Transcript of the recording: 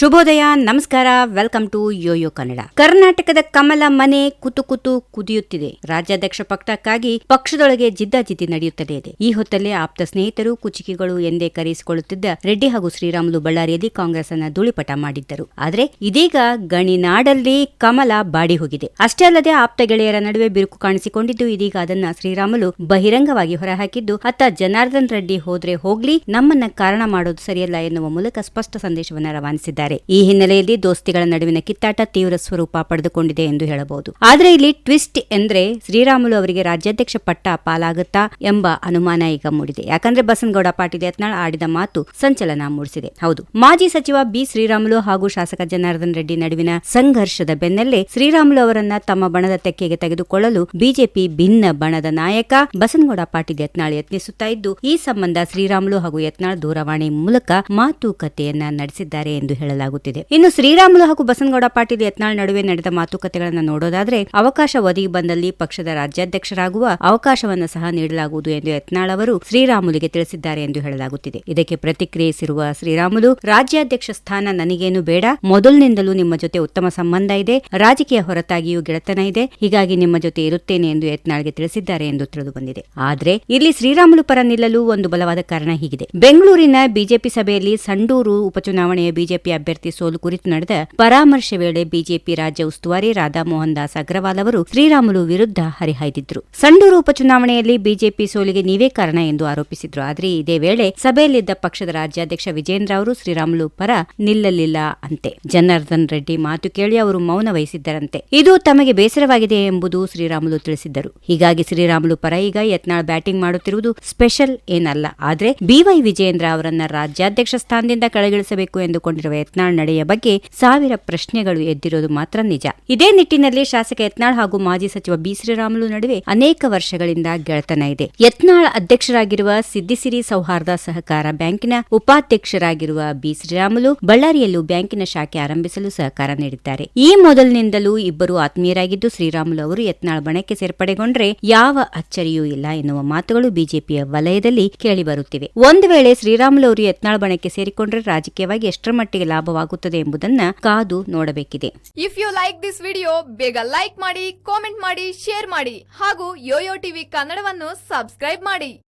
ಶುಭೋದಯ, ನಮಸ್ಕಾರ, welcome to Yoyo Kannada. ಕರ್ನಾಟಕದ ಕಮಲ ಮನೆ ಕುತು ಕುತು ಕುದಿಯುತ್ತಿದೆ. ರಾಜ್ಯಾಧ್ಯಕ್ಷ ಪಕ್ಷಕ್ಕಾಗಿ ಪಕ್ಷದೊಳಗೆ ಜಿದ್ದಾಜಿದ್ದಿ ನಡೆಯುತ್ತಲೇ ಇದೆ. ಈ ಹೊತ್ತಲ್ಲೇ ಆಪ್ತ ಸ್ನೇಹಿತರು ಕುಚಿಕಿಗಳು ಎಂದೇ ಕರೆಯಿಸಿಕೊಳ್ಳುತ್ತಿದ್ದ ರೆಡ್ಡಿ ಹಾಗೂ ಶ್ರೀರಾಮುಲು ಬಳ್ಳಾರಿಯಲ್ಲಿ ಕಾಂಗ್ರೆಸ್ ಅನ್ನ ಧೂಳಿಪಟ ಮಾಡಿದ್ದರು. ಆದರೆ ಇದೀಗ ಗಣಿನಾಡಲ್ಲಿ ಕಮಲ ಬಾಡಿ ಹೋಗಿದೆ. ಅಷ್ಟೇ ಅಲ್ಲದೆ ಆಪ್ತ ಗೆಳೆಯರ ನಡುವೆ ಬಿರುಕು ಕಾಣಿಸಿಕೊಂಡಿದ್ದು, ಇದೀಗ ಅದನ್ನ ಶ್ರೀರಾಮುಲು ಬಹಿರಂಗವಾಗಿ ಹೊರಹಾಕಿದ್ದು, ಅತ್ತ ಜನಾರ್ದನ್ ರೆಡ್ಡಿ ಹೋದ್ರೆ ಹೋಗ್ಲಿ, ನಮ್ಮನ್ನ ಕಾರಣ ಮಾಡೋದು ಸರಿಯಲ್ಲ ಎನ್ನುವ ಮೂಲಕ ಸ್ಪಷ್ಟ ಸಂದೇಶವನ್ನ ರವಾನಿಸಿದ್ದಾರೆ. ಈ ಹಿನ್ನೆಲೆಯಲ್ಲಿ ದೋಸ್ತಿಗಳ ನಡುವಿನ ಕಿತ್ತಾಟ ತೀವ್ರ ಸ್ವರೂಪ ಪಡೆದುಕೊಂಡಿದೆ ಎಂದು ಹೇಳಬಹುದು. ಆದರೆ ಇಲ್ಲಿ ಟ್ವಿಸ್ಟ್ ಎಂದ್ರೆ ಶ್ರೀರಾಮುಲು ಅವರಿಗೆ ರಾಜ್ಯಾಧ್ಯಕ್ಷ ಪಟ್ಟ ಪಾಲಾಗುತ್ತಾ ಎಂಬ ಅನುಮಾನ ಈಗ ಮೂಡಿದೆ. ಯಾಕಂದ್ರೆ ಬಸನಗೌಡ ಪಾಟೀಲ್ ಯತ್ನಾಳ್ ಆಡಿದ ಮಾತು ಸಂಚಲನ ಮೂಡಿಸಿದೆ. ಹೌದು. ಮಾಜಿ ಸಚಿವ ಬಿ ಶ್ರೀರಾಮುಲು ಹಾಗೂ ಶಾಸಕ ಜನಾರ್ದನ್ ರೆಡ್ಡಿ ನಡುವಿನ ಸಂಘರ್ಷದ ಬೆನ್ನಲ್ಲೇ ಶ್ರೀರಾಮುಲು ಅವರನ್ನ ತಮ್ಮ ಬಣದ ತೆಕ್ಕೆಗೆ ತೆಗೆದುಕೊಳ್ಳಲು ಬಿಜೆಪಿ ಭಿನ್ನ ಬಣದ ನಾಯಕ ಬಸನಗೌಡ ಪಾಟೀಲ್ ಯತ್ನಾಳ್ ಯತ್ನಿಸುತ್ತಾ ಇದ್ದು, ಈ ಸಂಬಂಧ ಶ್ರೀರಾಮುಲು ಹಾಗೂ ಯತ್ನಾಳ್ ದೂರವಾಣಿ ಮೂಲಕ ಮಾತುಕತೆಯನ್ನ ನಡೆಸಿದ್ದಾರೆ ಎಂದು ಹೇಳಲಾಗುತ್ತಿದೆ ಇನ್ನು ಶ್ರೀರಾಮುಲು ಹಾಗೂ ಬಸನಗೌಡ ಪಾಟೀಲ್ ಯತ್ನಾಳ್ ನಡುವೆ ನಡೆದ ಮಾತುಕತೆಗಳನ್ನು ನೋಡೋದಾದ್ರೆ, ಅವಕಾಶ ಒದಗಿ ಬಂದಲ್ಲಿ ಪಕ್ಷದ ರಾಜ್ಯಾಧ್ಯಕ್ಷರಾಗುವ ಅವಕಾಶವನ್ನು ಸಹ ನೀಡಲಾಗುವುದು ಎಂದು ಯತ್ನಾಳ್ ಅವರು ಶ್ರೀರಾಮುಲಿಗೆ ತಿಳಿಸಿದ್ದಾರೆ ಎಂದು ಹೇಳಲಾಗುತ್ತಿದೆ. ಇದಕ್ಕೆ ಪ್ರತಿಕ್ರಿಯಿಸಿರುವ ಶ್ರೀರಾಮುಲು, ರಾಜ್ಯಾಧ್ಯಕ್ಷ ಸ್ಥಾನ ನನಗೇನು ಬೇಡ, ಮೊದಲಿನಿಂದಲೂ ನಿಮ್ಮ ಜೊತೆ ಉತ್ತಮ ಸಂಬಂಧ ಇದೆ, ರಾಜಕೀಯ ಹೊರತಾಗಿಯೂ ಗೆಳೆತನ ಇದೆ, ಹೀಗಾಗಿ ನಿಮ್ಮ ಜೊತೆ ಇರುತ್ತೇನೆ ಎಂದು ಯತ್ನಾಳ್ಗೆ ತಿಳಿಸಿದ್ದಾರೆ ಎಂದು ತಿಳಿದು ಬಂದಿದೆ. ಆದರೆ, ಇಲ್ಲಿ ಶ್ರೀರಾಮುಲು ಪರ ನಿಲ್ಲಲು ಒಂದು ಬಲವಾದ ಕಾರಣ ಹೀಗಿದೆ. ಬೆಂಗಳೂರಿನ ಬಿಜೆಪಿ ಸಭೆಯಲ್ಲಿ ಸಂಡೂರು ಉಪಚುನಾವಣೆಯ ಬಿಜೆಪಿ ಅಭ್ಯರ್ಥಿ ಸೋಲು ಕುರಿತು ನಡೆದ ಪರಾಮರ್ಶೆ ವೇಳೆ ಬಿಜೆಪಿ ರಾಜ್ಯ ಉಸ್ತುವಾರಿ ರಾಧಾಮೋಹನ್ ದಾಸ್ ಅಗ್ರವಾಲ್ ಅವರು ಶ್ರೀರಾಮುಲು ವಿರುದ್ಧ ಹರಿಹಾಯ್ದಿದ್ರು. ಸಂಡೂರು ಉಪಚುನಾವಣೆಯಲ್ಲಿ ಬಿಜೆಪಿ ಸೋಲಿಗೆ ನೀವೇ ಕಾರಣ ಎಂದು ಆರೋಪಿಸಿದ್ರು. ಆದರೆ ಇದೇ ವೇಳೆ ಸಭೆಯಲ್ಲಿದ್ದ ಪಕ್ಷದ ರಾಜ್ಯಾಧ್ಯಕ್ಷ ವಿಜೇಂದ್ರ ಅವರು ಶ್ರೀರಾಮುಲು ಪರ ನಿಲ್ಲಲಿಲ್ಲ ಅಂತೆ. ಜನಾರ್ದನ್ ರೆಡ್ಡಿ ಮಾತು ಕೇಳಿ ಅವರು ಮೌನ ವಹಿಸಿದ್ದರಂತೆ. ಇದು ತಮಗೆ ಬೇಸರವಾಗಿದೆ ಎಂಬುದು ಶ್ರೀರಾಮುಲು ತಿಳಿಸಿದ್ದರು. ಹೀಗಾಗಿ ಶ್ರೀರಾಮುಲು ಪರ ಈಗ ಯತ್ನಾಳ್ ಬ್ಯಾಟಿಂಗ್ ಮಾಡುತ್ತಿರುವುದು ಸ್ಪೆಷಲ್ ಏನಲ್ಲ. ಆದರೆ ಬಿವೈ ವಿಜೇಂದ್ರ ಅವರನ್ನ ರಾಜ್ಯಾಧ್ಯಕ್ಷ ಸ್ಥಾನದಿಂದ ಕೆಳಗಿಳಿಸಬೇಕು ಎಂದುಕೊಂಡಿರುವ ಯತ್ನಾಳ್ ನಡೆಯ ಬಗ್ಗೆ ಸಾವಿರ ಪ್ರಶ್ನೆಗಳು ಎದ್ದಿರೋದು ಮಾತ್ರ ನಿಜ. ಇದೇ ನಿಟ್ಟಿನಲ್ಲಿ ಶಾಸಕ ಯತ್ನಾಳ್ ಹಾಗೂ ಮಾಜಿ ಸಚಿವ ಬಿ ಶ್ರೀರಾಮುಲು ನಡುವೆ ಅನೇಕ ವರ್ಷಗಳಿಂದ ಗೆಳೆತನ ಇದೆ. ಯತ್ನಾಳ್ ಅಧ್ಯಕ್ಷರಾಗಿರುವ ಸಿದ್ದಿಸಿರಿ ಸೌಹಾರ್ದ ಸಹಕಾರ ಬ್ಯಾಂಕಿನ ಉಪಾಧ್ಯಕ್ಷರಾಗಿರುವ ಬಿ ಶ್ರೀರಾಮುಲು ಬಳ್ಳಾರಿಯಲ್ಲೂ ಬ್ಯಾಂಕಿನ ಶಾಖೆ ಆರಂಭಿಸಲು ಸಹಕಾರ ನೀಡಿದ್ದಾರೆ. ಈ ಮೊದಲಿನಿಂದಲೂ ಇಬ್ಬರು ಆತ್ಮೀಯರಾಗಿದ್ದು ಶ್ರೀರಾಮುಲು ಅವರು ಯತ್ನಾಳ್ ಬಣಕ್ಕೆ ಸೇರ್ಪಡೆಗೊಂಡ್ರೆ ಯಾವ ಅಚ್ಚರಿಯೂ ಇಲ್ಲ ಎನ್ನುವ ಮಾತುಗಳು ಬಿಜೆಪಿಯ ವಲಯದಲ್ಲಿ ಕೇಳಿಬರುತ್ತಿವೆ ಒಂದು ವೇಳೆ ಶ್ರೀರಾಮುಲು ಅವರು ಯತ್ನಾಳ್ ಬಣಕ್ಕೆ ಸೇರಿಕೊಂಡ್ರೆ ರಾಜಕೀಯವಾಗಿ ಎಷ್ಟರ ಮಟ್ಟಿಗೆ ಲಾಭವಾಗುತ್ತದೆ ಎಂಬುದನ್ನು ಕಾದು ನೋಡಬೇಕಿದೆ. If you like this video ಬೇಗ ಲೈಕ್ ಮಾಡಿ ಕಾಮೆಂಟ್ ಮಾಡಿ ಶೇರ್ ಮಾಡಿ ಹಾಗೂ ಯೋಯೋ ಟಿವಿ ಕನ್ನಡವನ್ನು ಸಬ್ಸ್ಕ್ರೈಬ್ ಮಾಡಿ.